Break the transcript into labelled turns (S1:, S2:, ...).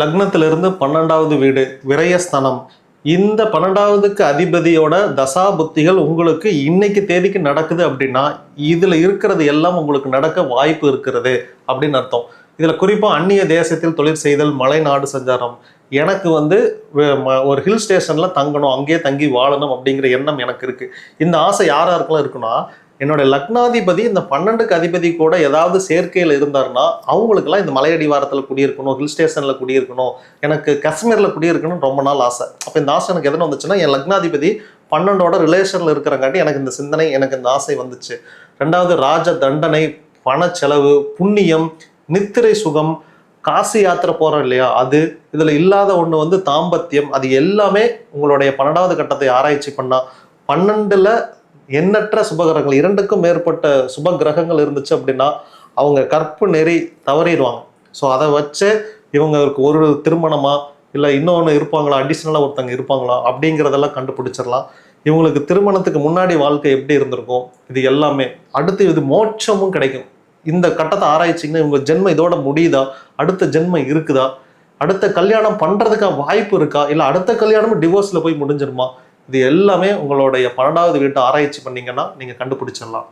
S1: லக்னத்திலிருந்து பன்னெண்டாவது வீடு விரயஸ்தானம். இந்த பன்னெண்டாவதுக்கு அதிபதியோட தசா புத்திகள் உங்களுக்கு இன்னைக்கு தேதிக்கு நடக்குது அப்படின்னா இதில் இருக்கிறது எல்லாம் உங்களுக்கு நடக்க வாய்ப்பு இருக்கிறது அப்படின்னு அர்த்தம். இதில் குறிப்பாக அந்நிய தேசத்தில் தொழில் செய்தல் மலை நாடு சஞ்சாரம். எனக்கு வந்து ஒரு ஹில் ஸ்டேஷனில் தங்கணும் அங்கேயே தங்கி வாழணும் அப்படிங்கிற எண்ணம் எனக்கு இருக்குது இந்த ஆசை யார் யாருக்கெல்லாம் இருக்குன்னா என்னோட லக்னாதிபதி இந்த பன்னெண்டுக்கு அதிபதி கூட ஏதாவது சேர்க்கையில் இருந்தாருன்னா அவங்களுக்குலாம் இந்த மலையடிவாரத்தில் குடியிருக்கணும் ஹில் ஸ்டேஷனில் குடியிருக்கணும் எனக்கு காஷ்மீரில் குடியிருக்கணும்னு ரொம்ப நாள் ஆசை. அப்போ இந்த ஆசை எனக்கு எதுன்னு வந்துச்சுன்னா என் லக்னாதிபதி பன்னெண்டோட ரிலேஷனில் இருக்கிறங்காட்டி எனக்கு இந்த சிந்தனை எனக்கு இந்த ஆசை வந்துச்சு. ரெண்டாவது ராஜ தண்டனை பணச்செலவு புண்ணியம் நித்திரை சுகம் காசி யாத்திரை போகிறோம் இல்லையா? அது இதில் இல்லாத ஒன்று வந்து தாம்பத்தியம். அது எல்லாமே உங்களுடைய பன்னெண்டாவது கட்டத்தை ஆராய்ச்சி பண்ணால் பன்னெண்டில் எண்ணற்ற சுபகிரகங்கள் இரண்டுக்கும் மேற்பட்ட சுப கிரகங்கள் இருந்துச்சு அப்படின்னா அவங்க கற்பு நெறி தவறிடுவாங்க. ஸோ அதை வச்சு இவங்களுக்கு ஒரு திருமணமா இல்லை இன்னொன்று இருப்பாங்களா அடிஷ்னலாக ஒருத்தங்க இருப்பாங்களா அப்படிங்கிறதெல்லாம் கண்டுபிடிச்சிடலாம். இவங்களுக்கு திருமணத்துக்கு முன்னாடி வாழ்க்கை எப்படி இருந்திருக்கும் இது எல்லாமே. அடுத்து இது மோட்சமும் கிடைக்கும். இந்த கட்டத்தை ஆராய்ச்சிங்கன்னா இவங்க ஜென்மம் இதோட முடியுதா? அடுத்த ஜென்மம் இருக்குதா? அடுத்த கல்யாணம் பண்ணுறதுக்கான வாய்ப்பு இருக்கா? இல்லை அடுத்த கல்யாணமும் டிவோர்ஸில் போய் முடிஞ்சிருமா இது எல்லாமே உங்களுடைய பன்னெண்டாவது வீட்டை ஆராய்ச்சி பண்ணீங்கன்னா நீங்கள் கண்டுபிடிச்சிடலாம்.